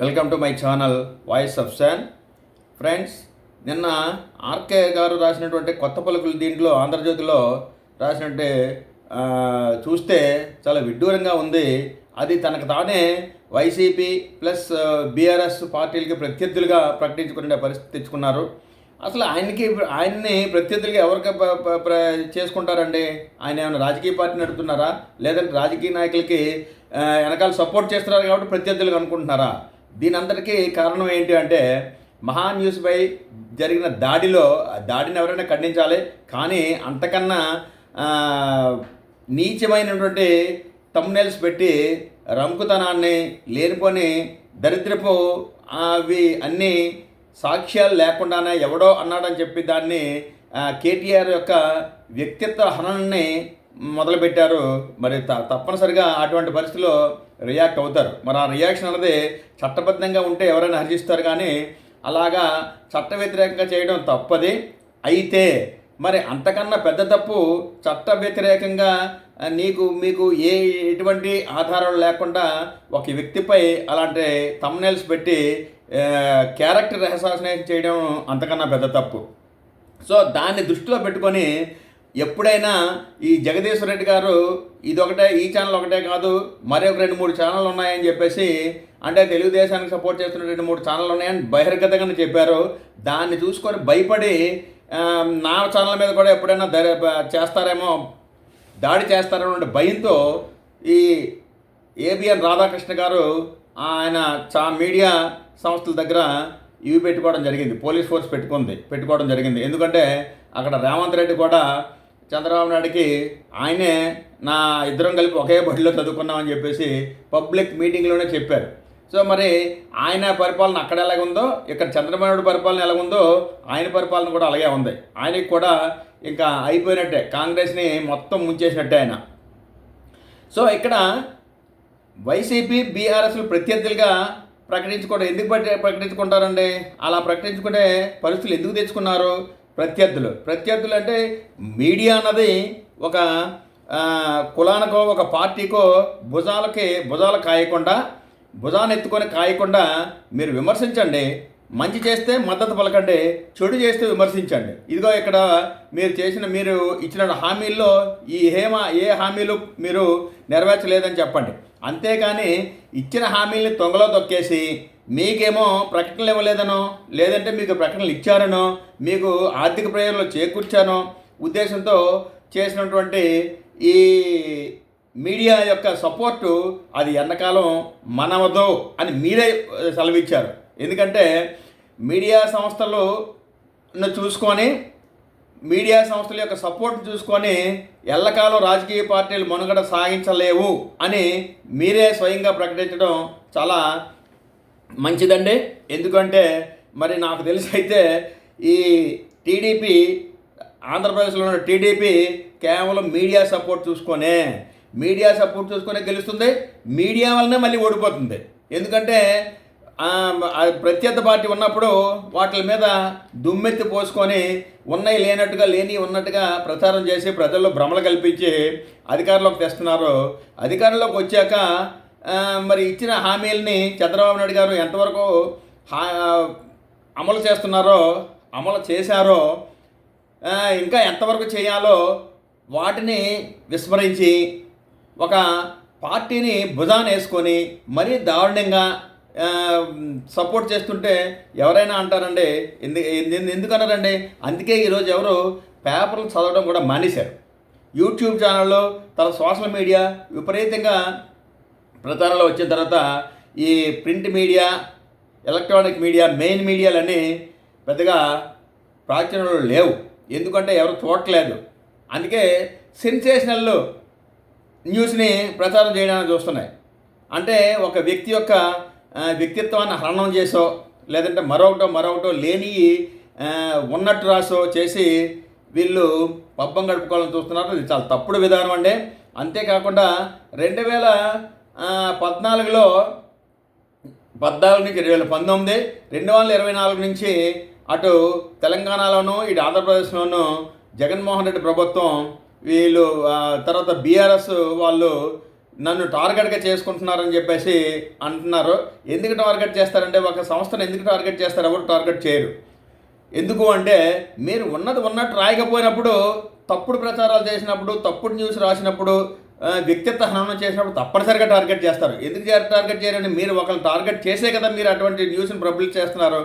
Welcome to my channel voice of Shan. Friends నిన్న RK గారు రాసినటువంటి కొత్త పలుకులు దీంట్లో ఆంధ్రజ్యోతిలో రాసినట్టే చూస్తే చాలా విడ్డూరంగా ఉంది. అది తనకు తానే వైసీపీ ప్లస్ బీఆర్ఎస్ పార్టీలకి ప్రత్యర్థులుగా ప్రకటించుకునే పరిస్థితి తెచ్చుకున్నారు. అసలు ఆయనకి ఆయన్ని ప్రత్యర్థులుగా ఎవరికి చేసుకుంటారండి? ఆయన ఏమైనా రాజకీయ పార్టీ నడుపుతున్నారా? లేదంటే రాజకీయ నాయకులకి వెనకాల సపోర్ట్ చేస్తున్నారు కాబట్టి ప్రత్యర్థులుగా అనుకుంటున్నారా? దీని అందరికీ కారణం ఏంటి అంటే మహా న్యూస్పై జరిగిన దాడిలో దాడిని ఎవరైనా ఖండించాలి కానీ అంతకన్నా నీచమైనటువంటి తమ్నెల్స్ పెట్టి రంకుతనాన్ని లేనిపోని దరిద్రపు అవి అన్నీ సాక్ష్యాలు లేకుండానే ఎవడో అన్నాడని చెప్పి దాన్ని కేటీఆర్ యొక్క వ్యక్తిత్వ హననాన్ని మొదలుపెట్టారు. మరి త తప్పనిసరిగా అటువంటి పరిస్థితిలో రియాక్ట్ అవుతారు. మరి ఆ రియాక్షన్ అనేది చట్టబద్ధంగా ఉంటే ఎవరైనా హర్జిస్తారు కానీ అలాగా చట్ట వ్యతిరేకంగా చేయడం తప్పది. అయితే మరి అంతకన్నా పెద్ద తప్పు చట్ట వ్యతిరేకంగా నీకు మీకు ఏ ఎటువంటి ఆధారాలు లేకుండా ఒక వ్యక్తిపై అలాంటి తమ్నైల్స్ పెట్టి క్యారెక్టర్ అసాసినేషన్ చేయడం అంతకన్నా పెద్ద తప్పు. సో దాన్ని దృష్టిలో పెట్టుకొని ఎప్పుడైనా ఈ జగదీశ్వర రెడ్డి గారు ఇదొకటే ఈ ఛానల్ ఒకటే కాదు మరి ఒక రెండు మూడు ఛానళ్ళు ఉన్నాయని చెప్పేసి అంటే తెలుగుదేశానికి సపోర్ట్ చేస్తున్న రెండు మూడు ఛానళ్ళు ఉన్నాయని బహిర్గతంగా చెప్పారు. దాన్ని చూసుకొని భయపడి నా ఛానల్ మీద కూడా ఎప్పుడైనా దరి చేస్తారేమో దాడి చేస్తారనే భయంతో ఈ ఏబిఎన్ రాధాకృష్ణ గారు ఆయన చా మీడియా సంస్థల దగ్గర ఇవి పెట్టుకోవడం జరిగింది. పోలీస్ ఫోర్స్ పెట్టుకుంది పెట్టుకోవడం జరిగింది. ఎందుకంటే అక్కడ రేవంత్ రెడ్డి కూడా చంద్రబాబు నాయుడికి ఆయనే నా ఇద్దరం కలిపి ఒకే బడిలో చదువుకున్నామని చెప్పేసి పబ్లిక్ మీటింగ్లోనే చెప్పారు. సో మరి ఆయన పరిపాలన అక్కడ ఎలాగుందో ఇక్కడ చంద్రబాబు నాయుడు పరిపాలన ఎలాగుందో ఆయన పరిపాలన కూడా అలాగే ఉంది. ఆయనకి కూడా ఇంకా అయిపోయినట్టే. కాంగ్రెస్ని మొత్తం ముంచేసినట్టే ఆయన. సో ఇక్కడ వైసీపీ బీఆర్ఎస్లు ప్రత్యర్థులుగా ప్రకటించుకోవడం ఎందుకు ప్రకటించుకుంటారండి? అలా ప్రకటించుకునే పరిస్థితులు ఎందుకు తెచ్చుకున్నారు? ప్రత్యర్థులు. ప్రత్యర్థులు అంటే మీడియా అన్నది ఒక కులానికో ఒక పార్టీకో భుజాలకి భుజాలు కాయకుండా భుజాన్ని ఎత్తుకొని కాయకుండా మీరు విమర్శించండి. మంచి చేస్తే మద్దతు పలకండి. చెడు చేస్తే విమర్శించండి. ఇదిగో ఇక్కడ మీరు చేసిన మీరు ఇచ్చిన హామీల్లో ఈ హేమ ఏ హామీలు మీరు నెరవేర్చలేదని చెప్పండి. అంతేకాని ఇచ్చిన హామీల్ని తొంగలో తొక్కేసి మీకేమో ప్రకటనలు ఇవ్వలేదనో లేదంటే మీకు ప్రకటనలు ఇచ్చారనో మీకు ఆర్థిక ప్రయోజనాలు చేకూర్చానో ఉద్దేశంతో చేసినటువంటి ఈ మీడియా యొక్క సపోర్టు అది ఎంతకాలం మనవదు అని మీరే సెలవిచ్చారు. ఎందుకంటే మీడియా సంస్థలు చూసుకొని మీడియా సంస్థల యొక్క సపోర్ట్ చూసుకొని ఎల్లకాలం రాజకీయ పార్టీలు మనుగడ సాగించలేవు అని మీరే స్వయంగా ప్రకటించడం చాలా మంచిదండి. ఎందుకంటే మరి నాకు తెలిసి అయితే ఈ టీడీపీ ఆంధ్రప్రదేశ్లో ఉన్న టీడీపీ కేవలం మీడియా సపోర్ట్ చూసుకొనే మీడియా సపోర్ట్ చూసుకొనే గెలుస్తుంది. మీడియా వల్లనే మళ్ళీ ఓడిపోతుంది. ఎందుకంటే ప్రత్యర్థ పార్టీ ఉన్నప్పుడు వాటి మీద దుమ్మెత్తి పోసుకొని ఉన్నాయి లేనట్టుగా లేని ఉన్నట్టుగా ప్రచారం చేసి ప్రజల్లో భ్రమలు కల్పించి అధికారంలోకి తెస్తున్నారు. అధికారంలోకి వచ్చాక మరి ఇచ్చిన హామీలని చంద్రబాబు నాయుడు గారు ఎంతవరకు హా అమలు చేస్తున్నారో అమలు చేశారో ఇంకా ఎంతవరకు చేయాలో వాటిని విస్మరించి ఒక పార్టీని భుజాన వేసుకొని మరీ దారుణంగా సపోర్ట్ చేస్తుంటే ఎవరైనా అంటారండి ఎందుకు ఎందుకన్నారండి? అందుకే ఈరోజు ఎవరు పేపర్లు చదవడం కూడా మానేశారు. యూట్యూబ్ ఛానల్లో తన సోషల్ మీడియా విపరీతంగా ప్రచారంలో వచ్చిన తర్వాత ఈ print media electronic media main మీడియాలన్నీ పెద్దగా ప్రాచుర్యంలో లేవు. ఎందుకంటే ఎవరు చూడట్లేదు. అందుకే సెన్సేషనల్ న్యూస్ని ప్రచారం చేయడానికి చూస్తున్నాయి. అంటే ఒక వ్యక్తి యొక్క వ్యక్తిత్వాన్ని హరణం చేసో లేదంటే మరొకటో మరొకటో లేని ఉన్నట్టు రాసో చేసి వీళ్ళు పబ్బం గడుపుకోవాలని చూస్తున్నారు. ఇది చాలా తప్పుడు విధానం అండి. అంతేకాకుండా రెండు వేల పద్నాలుగులో పద్నాలుగు నుంచి రెండు వేల పంతొమ్మిది రెండు వందల ఇరవై నాలుగు నుంచి అటు తెలంగాణలోనూ ఇటు ఆంధ్రప్రదేశ్లోనూ జగన్మోహన్ రెడ్డి ప్రభుత్వం వీళ్ళు తర్వాత బీఆర్ఎస్ వాళ్ళు నన్ను టార్గెట్గా చేసుకుంటున్నారని చెప్పేసి అంటున్నారు. ఎందుకు టార్గెట్ చేస్తారంటే ఒక సంస్థను ఎందుకు టార్గెట్ చేస్తారు? ఎవరు టార్గెట్ చేయరు. ఎందుకు అంటే మీరు ఉన్నది ఉన్నట్టు రాయకపోయినప్పుడు తప్పుడు ప్రచారాలు చేసినప్పుడు తప్పుడు న్యూస్ రాసినప్పుడు వ్యక్తిత్వ హననం చేసినప్పుడు తప్పనిసరిగా టార్గెట్ చేస్తారు. ఎందుకు టార్గెట్ చేయాలని మీరు ఒకళ్ళు టార్గెట్ చేసే కదా మీరు అటువంటి న్యూస్ని పబ్లిష్ చేస్తున్నారు.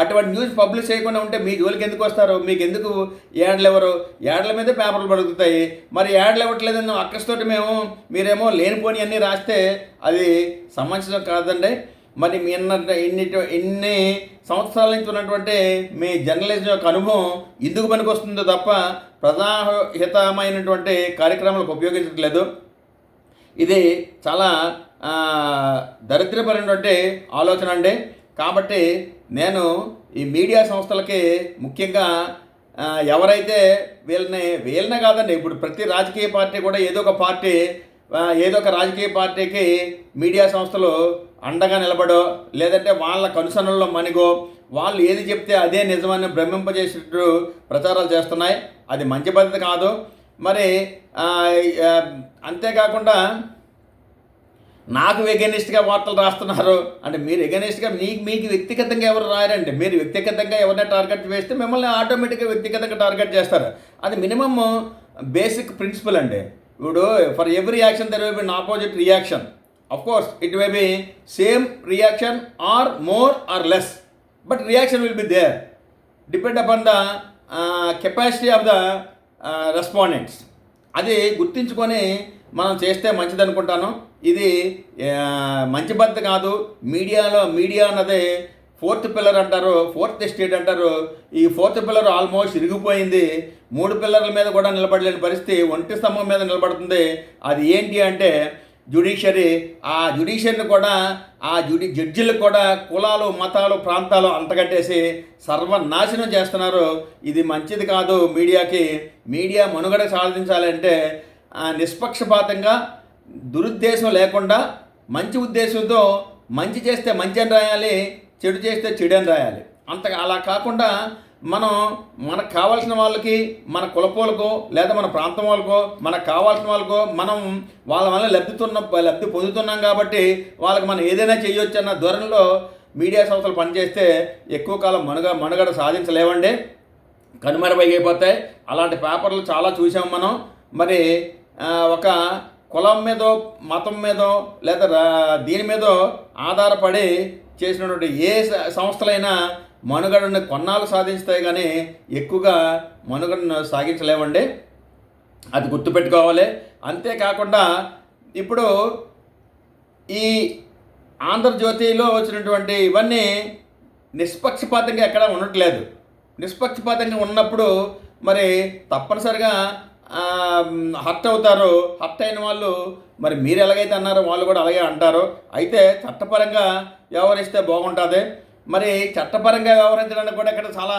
అటువంటి న్యూస్ పబ్లిష్ చేయకుండా ఉంటే మీ జోలికి ఎందుకు వస్తారు? మీకు ఎందుకు యాడ్లు ఎవరు? యాడ్ల మీదే పేపర్లు పడుకుతాయి మరి యాడ్లు ఇవ్వట్లేదని అక్కస్తోటి మేము మీరేమో లేనిపోని అన్నీ రాస్తే అది సమంజసం కాదండి. మరి మీ అన్న ఇన్ని సంవత్సరాల నుంచి ఉన్నటువంటి మీ జర్నలిజం యొక్క అనుభవం ఎందుకు పనికొస్తుందో తప్ప ప్రజాహితమైనటువంటి కార్యక్రమాలకు ఉపయోగించట్లేదు. ఇది చాలా దరిద్రపరినటువంటి ఆలోచన అండి. కాబట్టి నేను ఈ మీడియా సంస్థలకి ముఖ్యంగా ఎవరైతే వీళ్ళని వీళ్ళనే కాదండి ఇప్పుడు ప్రతి రాజకీయ పార్టీ కూడా ఏదో ఒక పార్టీ ఏదో ఒక రాజకీయ పార్టీకి మీడియా సంస్థలు అండగా నిలబడో లేదంటే వాళ్ళ కనుసనల్లో మణిగో వాళ్ళు ఏది చెప్తే అదే నిజమని భ్రమింపజేసేటట్టు ప్రచారాలు చేస్తున్నాయి. అది మంచి పద్ధతి కాదు. మరి అంతేకాకుండా నాకు వెగనిస్ట్గా వార్తలు రాస్తున్నారు. అంటే మీరు ఎగనిస్ట్గా మీకు మీకు వ్యక్తిగతంగా ఎవరు రాయరండి మీరు వ్యక్తిగతంగా ఎవరిని టార్గెట్ వేస్తే మిమ్మల్ని ఆటోమేటిక్గా వ్యక్తిగతంగా టార్గెట్ చేస్తారు. అది మినిమమ్ బేసిక్ ప్రిన్సిపల్ అండి. ఇప్పుడు for every action there will be opposite reaction course it may be same reaction or more or less but reaction will be there depend upon the capacity of the respondents అది గుర్తించుకొని మనం చేస్తే మంచిది అనుకుంటాను ఇది మంచి పద్ధతి కాదు. మీడియాలో మీడియా అన్నది ఫోర్త్ పిల్లర్ అంటారు ఫోర్త్ స్టేట్ అంటారు. ఈ ఫోర్త్ పిల్లర్ ఆల్మోస్ట్ ఇరిగిపోయింది. మూడు పిల్లర్ల మీద కూడా నిలబడలేని పరిస్థితి ఒంటి స్తంభం మీద నిలబడుతుంది. అది ఏంటి అంటే జ్యుడిషియరీ ఆ జ్యుడిషియరీని కూడా ఆ జుడి జడ్జిలకు కూడా కులాలు మతాలు ప్రాంతాలు అంటగట్టేసి సర్వనాశనం చేస్తున్నారు. ఇది మంచిది కాదు మీడియాకి. మీడియా మనుగడ సాధించాలంటే నిష్పక్షపాతంగా దురుద్దేశం లేకుండా మంచి ఉద్దేశంతో మంచి చేస్తే మంచి అని రాయాలి చెడు చేస్తే చెడు అని రాయాలి. అంత అలా కాకుండా మనం మనకు కావాల్సిన వాళ్ళకి మన కులపోలకో లేదా మన ప్రాంతం వాళ్ళకో మనకు కావాల్సిన వాళ్ళకో మనం వాళ్ళ వల్ల లబ్ధితున్న లబ్ధి పొందుతున్నాం కాబట్టి వాళ్ళకి మనం ఏదైనా చేయొచ్చు అన్న ధోరణిలో మీడియా సంస్థలు పనిచేస్తే ఎక్కువ కాలం మనుగ మనుగడ సాధించలేవండి. కనుమరుగైపోతాయి అలాంటి పేపర్లు చాలా చూసాం మనం. మరి ఒక కులం మీదో మతం మీదో లేదా దీని మీదో ఆధారపడి చేసినటువంటి ఏ సంస్థలైనా మనుగడను కొన్నాళ్ళు సాధిస్తాయి కానీ ఎక్కువగా మనుగడను సాగించలేమండి అది గుర్తుపెట్టుకోవాలి. అంతేకాకుండా ఇప్పుడు ఈ ఆంధ్రజ్యోతిలో వచ్చినటువంటి ఇవన్నీ నిష్పక్షపాతంగా ఎక్కడ ఉండట్లేదు. నిష్పక్షపాతంగా ఉన్నప్పుడు మరి తప్పనిసరిగా హర్ట్ అవుతారు. హర్ట్ అయిన వాళ్ళు మరి మీరు ఎలాగైతే అన్నారో వాళ్ళు కూడా అలాగే అంటారు. అయితే చట్టపరంగా వ్యవహరిస్తే బాగుంటుంది. మరి చట్టపరంగా వ్యవహరించడానికి కూడా ఇక్కడ చాలా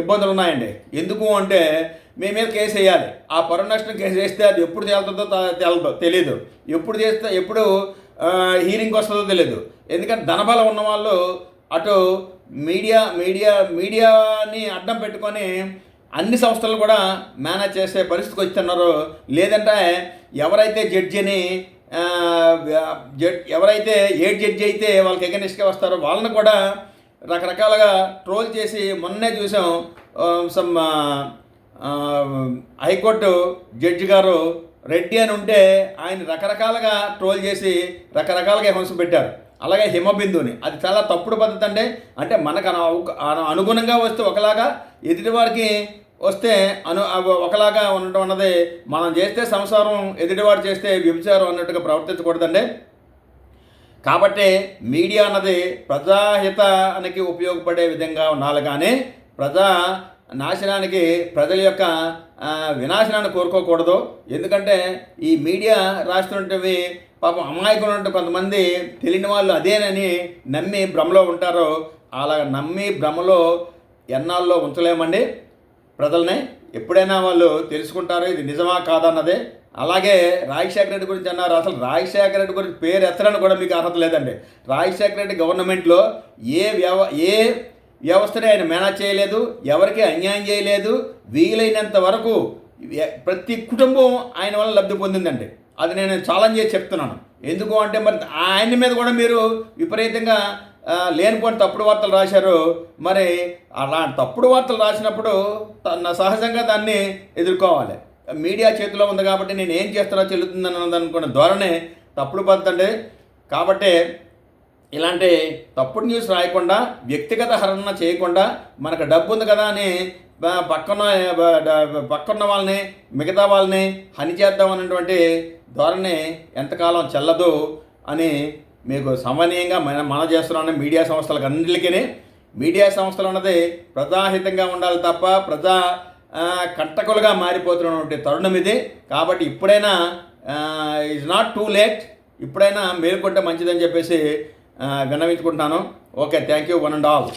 ఇబ్బందులు ఉన్నాయండి. ఎందుకు అంటే మీ మీద కేసు వేయాలి. ఆ పరువు నష్టం కేసు వేస్తే అది ఎప్పుడు తేలుతుందో తేలదో తెలీదు. ఎప్పుడు చేస్తే ఎప్పుడు హీరింగ్ వస్తుందో తెలియదు ఎందుకంటే ధనబలం ఉన్న వాళ్ళు అటు మీడియా మీడియా మీడియాని అడ్డం పెట్టుకొని అన్ని సంస్థలు కూడా మేనేజ్ చేసే పరిస్థితికి వస్తున్నారు లేదంటే ఎవరైతే జడ్జిని జడ్ ఎవరైతే ఏ జడ్జి అయితే వాళ్ళకి ఎగనిస్ట్గా వస్తారో వాళ్ళని కూడా రకరకాలుగా ట్రోల్ చేసి మొన్నే చూసాం సమ్ హైకోర్టు జడ్జి గారు రెడ్డి అని ఉంటే ఆయన రకరకాలుగా ట్రోల్ చేసి రకరకాలుగా హింస పెట్టారు. అలాగే హిమబిందుని అది చాలా తప్పుడు పద్ధతి అంటే అంటే మనకు అనుగుణంగా వస్తే ఒకలాగా ఎదుటివారికి వస్తే అను ఒకలాగా ఉండటం అన్నది మనం చేస్తే సంసారం ఎదుటివాడు చేస్తే వ్యభిచారం అన్నట్టుగా ప్రవర్తించకూడదండి. కాబట్టి మీడియా అన్నది ప్రజాహితానికి ఉపయోగపడే విధంగా ఉండాలి. కానీ ప్రజా నాశనానికి ప్రజల యొక్క వినాశనాన్ని కోరుకోకూడదు. ఎందుకంటే ఈ మీడియా రాస్తున్నవి పాపం అమాయకులు ఉంటే కొంతమంది తెలియని వాళ్ళు అదేనని నమ్మి భ్రమలో ఉంటారు. అలా నమ్మి భ్రమలో ఎన్నాళ్ళలో ఉంచలేమండి ప్రజల్ని. ఎప్పుడైనా వాళ్ళు తెలుసుకుంటారు ఇది నిజమా కాదన్నదే అలాగే రాజశేఖర రెడ్డి గురించి అన్నారు. అసలు రాజశేఖర రెడ్డి గురించి పేరు ఎత్తడానికి కూడా మీకు అర్హత లేదండి. రాజశేఖర రెడ్డి గవర్నమెంట్లో ఏ వ్యవ ఏ వ్యవస్థని ఆయన మేనేజ్ చేయలేదు ఎవరికి అన్యాయం చేయలేదు వీలైనంత వరకు ప్రతి కుటుంబం ఆయన వల్ల లబ్ధి పొందిందండి. అది నేను ఛాలెంజ్ చేసి చెప్తున్నాను. ఎందుకు అంటే మరి ఆయన మీద కూడా మీరు విపరీతంగా ఆ, లేనిపోని తప్పుడు వార్తలు రాశారు. మరి అలా తప్పుడు వార్తలు రాసినప్పుడు తన సహజంగా దాన్ని ఎదుర్కోవాలి. మీడియా చేతిలో ఉంది కాబట్టి నేను ఏం చేస్తానో చెల్లుతుందని అనుకున్న ధోరణే తప్పుడు పద్ధతి అండి కాబట్టి ఇలాంటి తప్పుడు న్యూస్ రాయకుండా వ్యక్తిగత హరణ చేయకుండా మనకు డబ్బు ఉంది కదా అని పక్కన పక్కన్న వాళ్ళని మిగతా వాళ్ళని హని చేద్దాం అనేటువంటి ధోరణి ఎంతకాలం చెల్లదు అని మీకు సమనీయంగా మన మన చేస్తున్నాను మీడియా సంస్థలకు అన్నింటికీ మీడియా సంస్థలు అన్నది ప్రజాహితంగా ఉండాలి తప్ప ప్రజా కట్టకులుగా కంటకులుగా మారిపోతున్నటువంటి తరుణం ఇది. కాబట్టి ఇప్పుడైనా ఈజ్ నాట్ టూ లేట్ ఇప్పుడైనా మేలుకుంటే మంచిదని చెప్పేసి విన్నవించుకుంటున్నాను okay thank you one and all